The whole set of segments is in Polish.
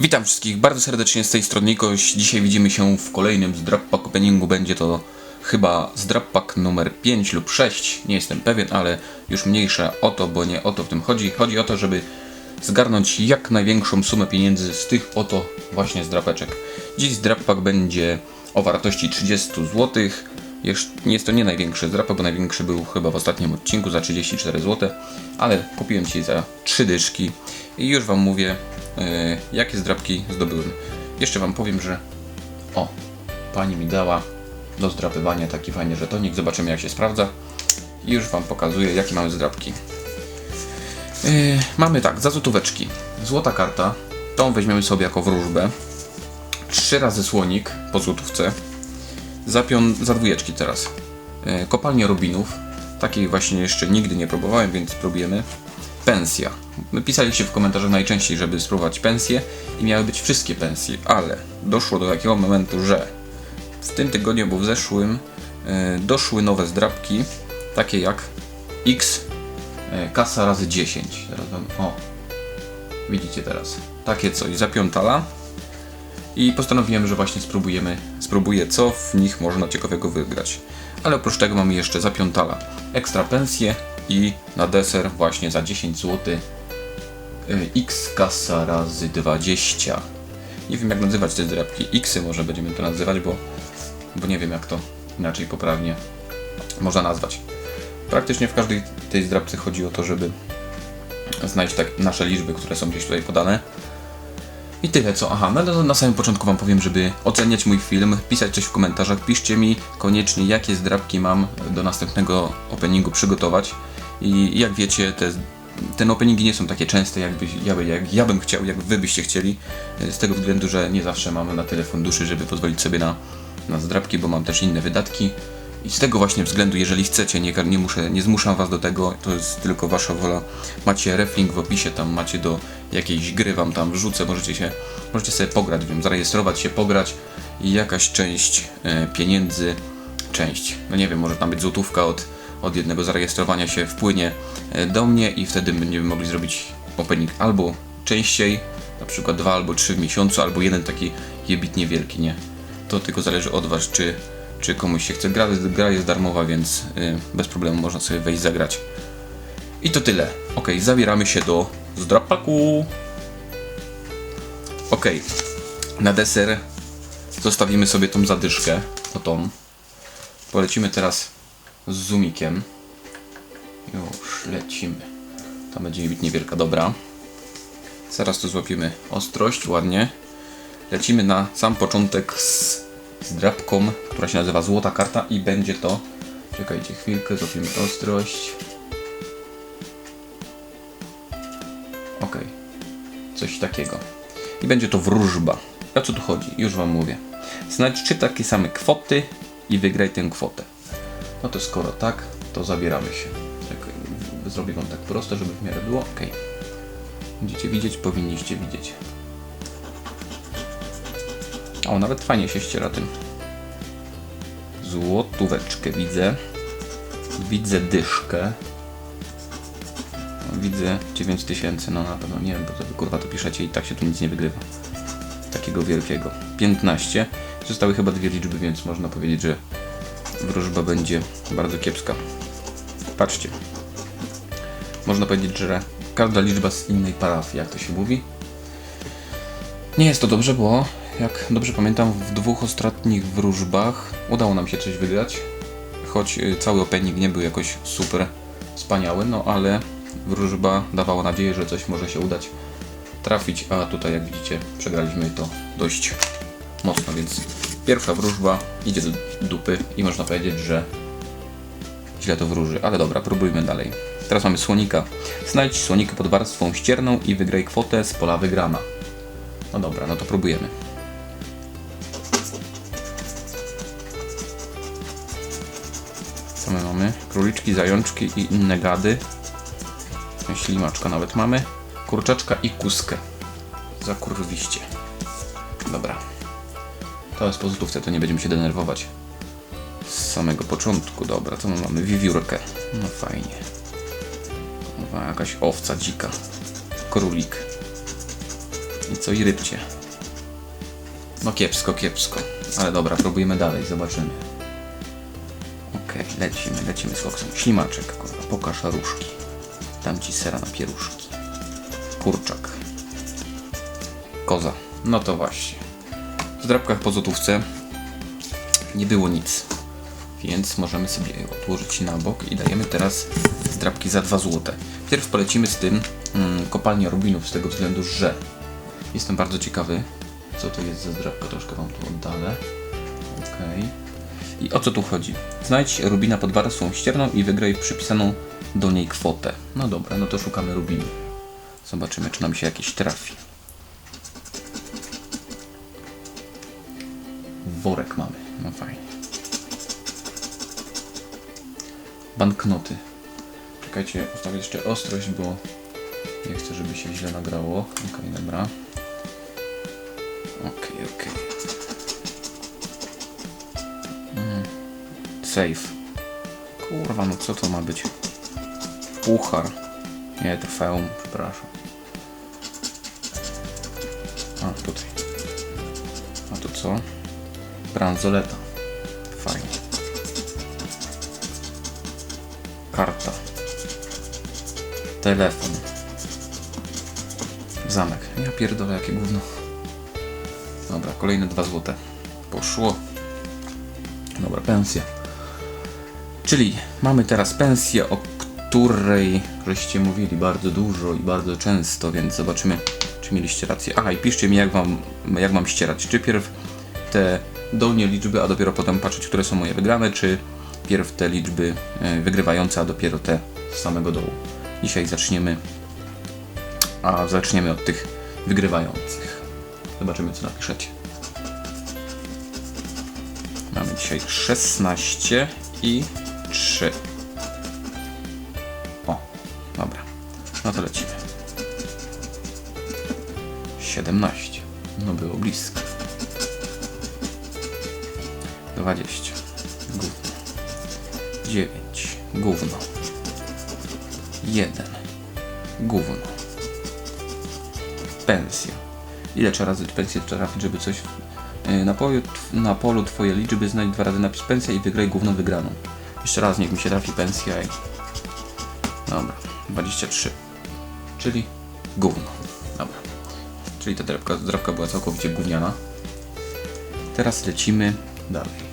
Witam wszystkich bardzo serdecznie z tej strony Nikoś. Dzisiaj widzimy się w kolejnym Zdrap Pack Openingu. Będzie to chyba Zdrap Pack numer 5 lub 6. Nie jestem pewien, ale już mniejsza o to, bo nie o to w tym chodzi. Chodzi o to, żeby zgarnąć jak największą sumę pieniędzy z tych oto właśnie zdrapeczek. Dziś Zdrap Pack będzie o wartości 30 zł. Jest to nie największy zdrapek, bo największy był chyba w ostatnim odcinku za 34 zł, ale kupiłem Ci za 3 dyszki i już Wam mówię, jakie zdrapki zdobyłem. Jeszcze Wam powiem, że o, Pani mi dała do zdrapywania taki fajny żetonik, zobaczymy jak się sprawdza i już Wam pokazuję, jakie mamy zdrapki. Yy, mamy tak, za złotóweczki. Złota karta, tą weźmiemy sobie jako wróżbę. Trzy razy słonik po złotówce. Za, pion, za dwójeczki teraz. Yy, kopalnia Robinów. Takiej właśnie jeszcze nigdy nie próbowałem, więc spróbujemy. Pensja. Pisaliście w komentarzach najczęściej, żeby spróbować pensję i miały być wszystkie pensje, ale doszło do takiego momentu, że w tym tygodniu, bo w zeszłym, yy, doszły nowe zdrabki, takie jak X E, kasa razy 10. Teraz wam, o, widzicie teraz. Takie coś, za piątala. I postanowiłem, że właśnie spróbujemy, spróbuję co w nich można ciekawego wygrać. Ale oprócz tego mamy jeszcze za piątala ekstra pensje i na deser właśnie za 10 zł e, X kasa razy 20. Nie wiem jak nazywać te zdrabki. Xy może będziemy to nazywać, bo, bo nie wiem jak to inaczej poprawnie można nazwać. Praktycznie w każdej tej zdrabce chodzi o to, żeby znaleźć tak nasze liczby, które są gdzieś tutaj podane. I tyle co. Aha, no na samym początku Wam powiem, żeby oceniać mój film, pisać coś w komentarzach, piszcie mi koniecznie jakie zdrabki mam do następnego openingu przygotować. I jak wiecie, te, te openingi nie są takie częste, jakby ja, jak ja bym chciał, jak Wy byście chcieli. Z tego względu, że nie zawsze mamy na tyle funduszy, żeby pozwolić sobie na, na zdrabki, bo mam też inne wydatki. I z tego właśnie względu, jeżeli chcecie, nie, nie, muszę, nie zmuszam was do tego, to jest tylko wasza wola. Macie reflink w opisie, tam macie do jakiejś gry, wam tam wrzucę, możecie się, możecie sobie pograć, wiem, zarejestrować się, pograć i jakaś część e, pieniędzy, część, no nie wiem, może tam być złotówka od, od jednego zarejestrowania się wpłynie e, do mnie i wtedy będziemy mogli zrobić opening albo częściej, na przykład dwa albo trzy w miesiącu, albo jeden taki jebitnie wielki, nie? To tylko zależy od was, czy czy komuś się chce. Gra, gra jest darmowa, więc y, bez problemu można sobie wejść zagrać. I to tyle. Ok, zabieramy się do zdrapaku. Ok, na deser zostawimy sobie tą zadyszkę, o tą. Polecimy teraz z zoomikiem. Już lecimy. To będzie niewielka, dobra. Zaraz tu złapiemy ostrość, ładnie. Lecimy na sam początek z z drapką, która się nazywa Złota Karta i będzie to... Czekajcie chwilkę, złapiemy ostrość. Ok. Coś takiego. I będzie to wróżba. O co tu chodzi? Już wam mówię. Znajdź trzy takie same kwoty i wygraj tę kwotę. No to skoro tak, to zabieramy się. Czekaj, zrobię wam tak prosto, żeby w miarę było. Ok. Będziecie widzieć, powinniście widzieć. O, nawet fajnie się ściera tym. Złotóweczkę widzę. Widzę dyszkę. No, widzę 9000, no na pewno nie wiem, bo to wy kurwa to piszecie i tak się tu nic nie wygrywa. Takiego wielkiego. 15. Zostały chyba dwie liczby, więc można powiedzieć, że wróżba będzie bardzo kiepska. Patrzcie. Można powiedzieć, że każda liczba z innej parafii, jak to się mówi. Nie jest to dobrze, bo jak dobrze pamiętam, w dwóch ostatnich wróżbach udało nam się coś wygrać. Choć y, cały opening nie był jakoś super wspaniały, no ale wróżba dawała nadzieję, że coś może się udać trafić, a tutaj jak widzicie przegraliśmy to dość mocno, więc pierwsza wróżba idzie do dupy i można powiedzieć, że źle to wróży, ale dobra, próbujmy dalej. Teraz mamy słonika. Znajdź słonika pod warstwą ścierną i wygraj kwotę z pola wygrana. No dobra, no to próbujemy. Co my mamy? Króliczki, zajączki i inne gady. Ślimaczka nawet mamy. Kurczaczka i kuskę. Zakurwiście. Dobra. To jest po to nie będziemy się denerwować. Z samego początku, dobra, co my mamy? Wiewiórkę. No fajnie. Jakaś owca dzika. Królik. I co i rybcie. No kiepsko, kiepsko. Ale dobra, próbujemy dalej, zobaczymy. Okej, lecimy, lecimy z koksem. Ślimaczek, kurwa, pokaż różki. Dam ci sera na pieruszki. Kurczak. Koza. No to właśnie. W drapkach po złotówce nie było nic. Więc możemy sobie odłożyć na bok i dajemy teraz zdrabki za 2 złote. Pierw polecimy z tym mm, rubinów z tego względu, że jestem bardzo ciekawy, co to jest za zdrabka. Troszkę wam tu oddalę. Okej. I o co tu chodzi? Znajdź rubina pod warstwą ścierną i wygraj przypisaną do niej kwotę. No dobra, no to szukamy rubinu. Zobaczymy, czy nam się jakiś trafi. Worek mamy, no fajnie. Banknoty. Czekajcie, ustawię jeszcze ostrość, bo nie chcę, żeby się źle nagrało. Okej, dobra. Okej, okej. Mm. Safe. Kurwa, no co to ma być? Puchar. Nie, trofeum, przepraszam. A, tutaj. A to co? Bransoleta. Fajnie. Karta. Telefon. Zamek. Ja pierdolę, jakie gówno. Dobra, kolejne dwa złote. Poszło. Dobra, pensja. Czyli mamy teraz pensję, o której żeście mówili bardzo dużo i bardzo często, więc zobaczymy, czy mieliście rację. Aha, i piszcie mi, jak wam, jak mam ścierać. Czy pierw te dolnie liczby, a dopiero potem patrzeć, które są moje wygrane, czy pierw te liczby e, wygrywające, a dopiero te z samego dołu. Dzisiaj zaczniemy, a zaczniemy od tych wygrywających. Zobaczymy, co napiszecie. Mamy dzisiaj 16 i 3. O, dobra. No to lecimy. 17. No było blisko. 20. Gówno. 9. Gówno. 1. Gówno. Pensja. Ile trzeba razy pensję trafić, żeby coś yy, na polu, na polu twoje liczby znajdź dwa razy napis pensja i wygraj główną wygraną. Jeszcze raz niech mi się trafi pensja i... Dobra, 23. Czyli gówno. Dobra. Czyli ta drapka była całkowicie gówniana. Teraz lecimy dalej.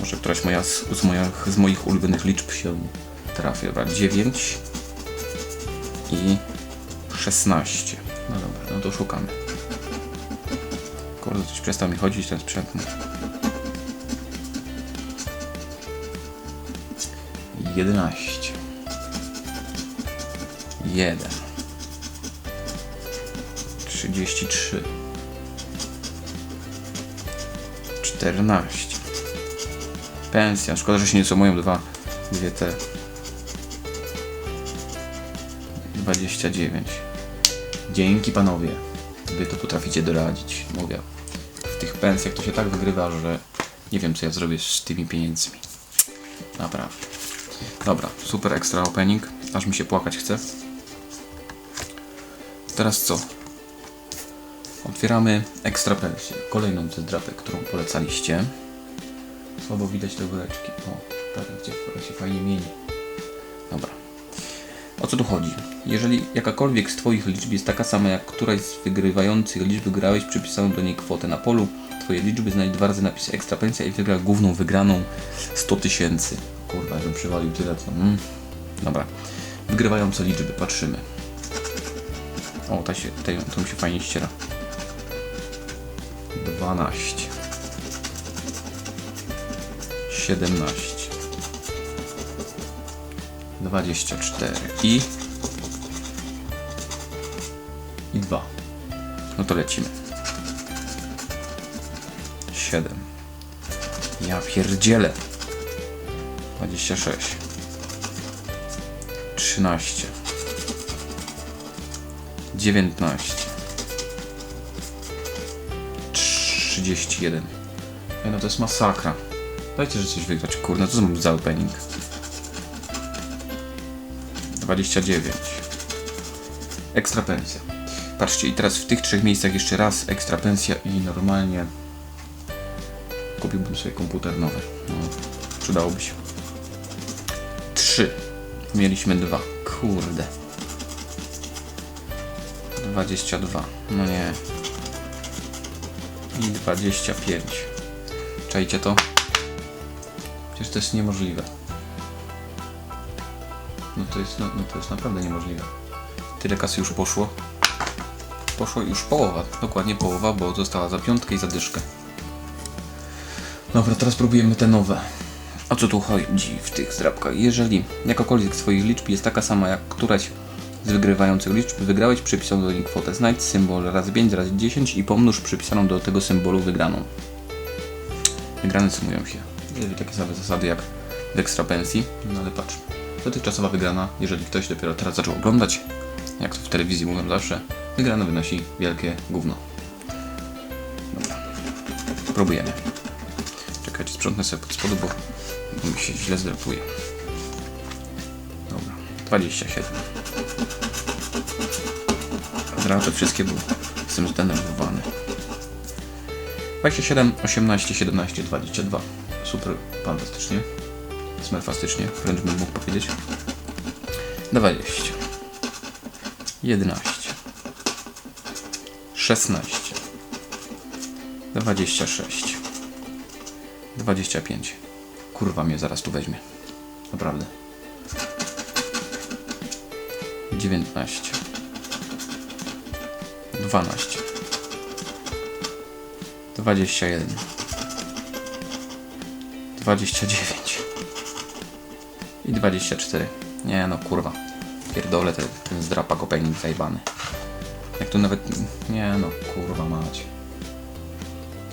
Może któraś moja z, z, moich, z moich ulubionych liczb się trafi. Dobra, 9 i 16. No dobra, no to szukamy. Kurde, coś przestał mi chodzić ten sprzęt. 11 1 33 14 Pensja, szkoda, że się nie moją dwa dwie te 29 Dzięki panowie. Wy to potraficie doradzić. Mówię W tych pensjach to się tak wygrywa, że Nie wiem co ja zrobię z tymi pieniędzmi. Naprawdę. Dobra, super ekstra opening. Aż mi się płakać chce. Teraz co? Otwieramy ekstra pensję. Kolejną ze drapek, którą polecaliście. Słabo widać te woreczki. O, tak gdzie się fajnie mieni. Dobra. O co tu chodzi? Jeżeli jakakolwiek z Twoich liczb jest taka sama jak któraś z wygrywających liczb, wygrałeś przypisaną do niej kwotę na polu, Twoje liczby znajdź dwa razy napis ekstra pensja i wygra główną wygraną 100 tysięcy. Kurwa, żebym przywalił tyle co. Mm. Dobra. Wygrywające liczby, patrzymy. O, ta się, to mi się fajnie ściera. 12 17 24 i? I 2 no to lecimy. 7 ja pierdzielę. 26 13 19 31 Ej, no to jest masakra Dajcie, że coś wygrać, kurde, co mam za opening 29 Ekstra pensja patrzcie, i teraz w tych trzech miejscach jeszcze raz ekstra pensja i normalnie kupiłbym sobie komputer nowy. No, przydałoby się. Trzy. Mieliśmy dwa. Kurde. 22. No nie. I 25. Czajcie to? Przecież to jest niemożliwe. No to jest, no, no to jest naprawdę niemożliwe. Tyle kasy już poszło. Poszło już połowa, dokładnie połowa, bo została za piątkę i za dyszkę. Dobra, teraz próbujemy te nowe. O co tu chodzi w tych zdrabkach? Jeżeli jakakolwiek z swoich liczb jest taka sama jak któraś z wygrywających liczb, wygrałeś przypisaną do niej kwotę. Znajdź symbol razy 5 razy 10 i pomnóż przypisaną do tego symbolu wygraną. Wygrane sumują się. Jeżeli takie same zasady jak w ekstra pensji, no ale patrz. Dotychczasowa wygrana, jeżeli ktoś dopiero teraz zaczął oglądać, jak to w telewizji mówią zawsze, wygrana wynosi wielkie gówno. Dobra. Próbujemy. Czekajcie, sprzątnę sobie pod spodu, bo bo mi się źle zdrapuje. Dobra, 27. Zdrapy wszystkie były. Jestem zdenerwowany. 27, 18, 17, 22. Super, fantastycznie. Smerfastycznie, wręcz bym mógł powiedzieć. 20. 11. 16. 26. 25. Kurwa mnie zaraz tu weźmie. Naprawdę. 19. 12. 21. 29. I 24. Nie no kurwa. Pierdolę ten, ten zdrapak opening zajebany. Jak tu nawet... Nie no kurwa mać.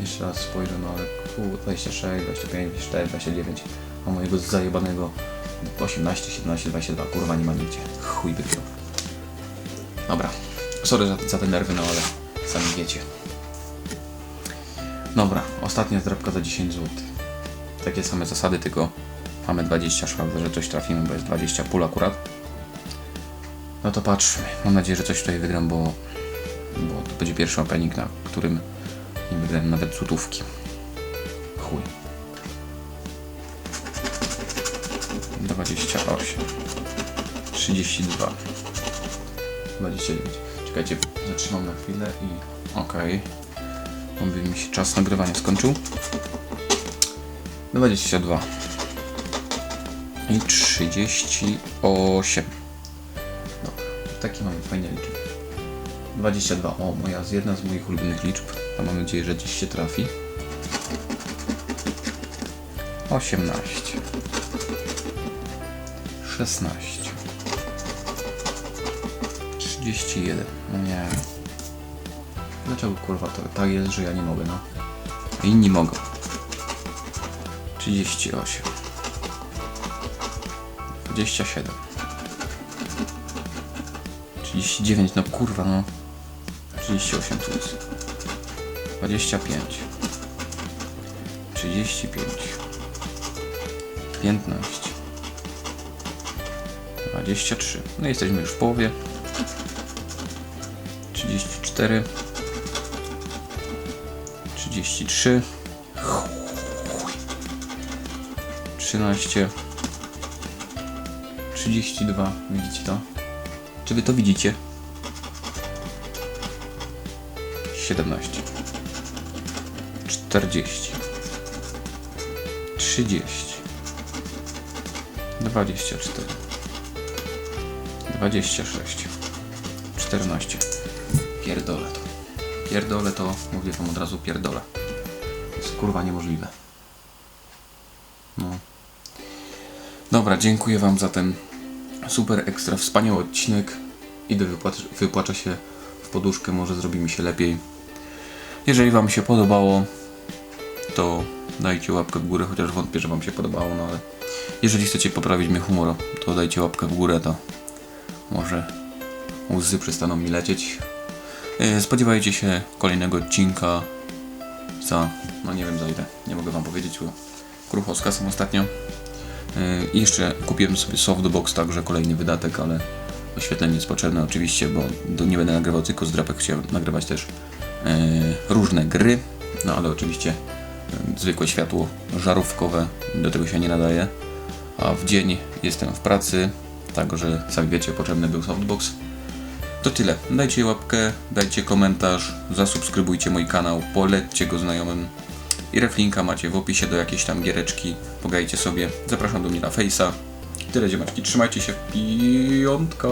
Jeszcze raz spojrzę, no ale pół 26, 25, 24, 29, a mojego zajebanego 18, 17, 22, kurwa nie ma nigdzie. Chuj wygrał. Dobra, sorry za, za te nerwy, no ale sami wiecie. Dobra, ostatnia zdrabka za 10 zł. Takie same zasady, tylko mamy 20 szans, że coś trafimy, bo jest 20 pól akurat. No to patrzmy. Mam nadzieję, że coś tutaj wygram, bo, bo to będzie pierwszy opening, na którym nie wygrałem nawet złotówki. Chuj. 28 32 29 Czekajcie, zatrzymam na chwilę i... Okej. Okay. By mi się czas nagrywania skończył. 22 i 38 Dobra, takie mamy fajne liczby. 22. O, moja, jedna z moich ulubionych liczb. To mam nadzieję, że dziś się trafi. 18. 16. 31. No nie. Dlaczego kurwa to tak jest, że ja nie mogę, no? A inni mogą. 38. 27. 39, no kurwa, no. 38 tu jest. 25. 35. 15. 23. No jesteśmy już w połowie. 34. 33. 13. 32. Widzicie to? Czy wy to widzicie? 17 40 30 24 26 14 Pierdolę to. Pierdolę to, mówię wam od razu pierdolę. Jest kurwa niemożliwe. Dobra, dziękuję wam za ten super ekstra wspaniały odcinek. Idę wypłacz, wypłaczę się w poduszkę, może zrobi mi się lepiej. Jeżeli wam się podobało, to dajcie łapkę w górę, chociaż wątpię, że wam się podobało, no ale jeżeli chcecie poprawić mi humor, to dajcie łapkę w górę, to może łzy przestaną mi lecieć. Yy, Spodziewajcie się kolejnego odcinka za, no nie wiem za ile, nie mogę wam powiedzieć, bo krucho z kasą ostatnio. Yy, I jeszcze kupiłem sobie softbox, także kolejny wydatek, ale Oświetlenie jest potrzebne oczywiście, bo nie będę nagrywał tylko z drapek, chciałem nagrywać też e, różne gry, no ale oczywiście e, zwykłe światło żarówkowe do tego się nie nadaje, a w dzień jestem w pracy, także sami wiecie, potrzebny był softbox. To tyle. Dajcie łapkę, dajcie komentarz, zasubskrybujcie mój kanał, polećcie go znajomym. I reflinka macie w opisie do jakiejś tam giereczki. Pogajcie sobie. Zapraszam do mnie na Face'a. Tyle ziemaczki. Trzymajcie się. Piątka.